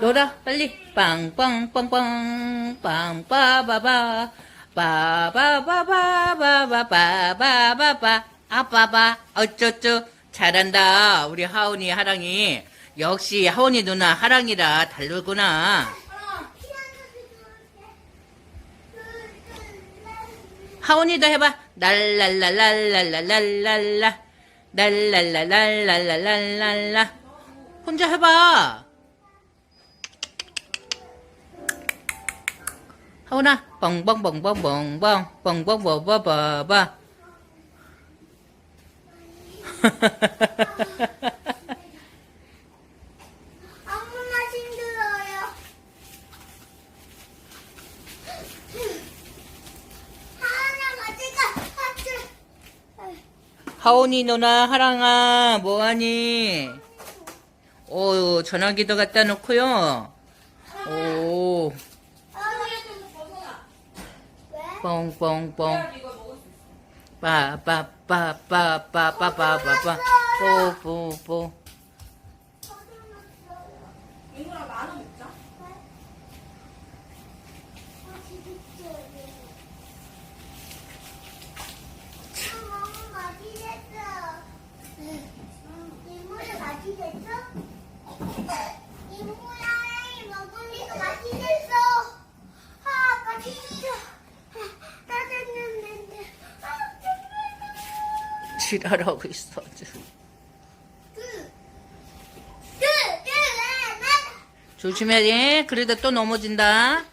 놀아. 빨리. 빵빵빵빵 빵빠바바. 빠바바바바바바바바바. 아빠바. 어쩌쩌. 잘한다. 우리 하온이 하랑이. 역시 하온이 누나 하랑이라 다르구나. 하온이도 해봐. 랄랄랄랄랄랄랄랄라. 랄랄랄랄랄랄랄라. 혼자 해봐 하온아 뻥뻥뻥뻥뻥뻥 뻥뻥뻥뻥뻥 너무나 힘들어요. 하나. 하온이 누나 하랑아 뭐하니 오 전화기도 갖다 놓고요 오 왜? 뻥뻥뻥 빠빠빠빠빠빠빠빠빠 뽀뽀뽀 맛있겠어. 이모야 맛있겠어? 이모야 먹으니까 맛있겠어. 아, 아까 진짜 따뜻했는데. 아, 지랄하고 있어 아주. 조심해야 돼 그러다 또 넘어진다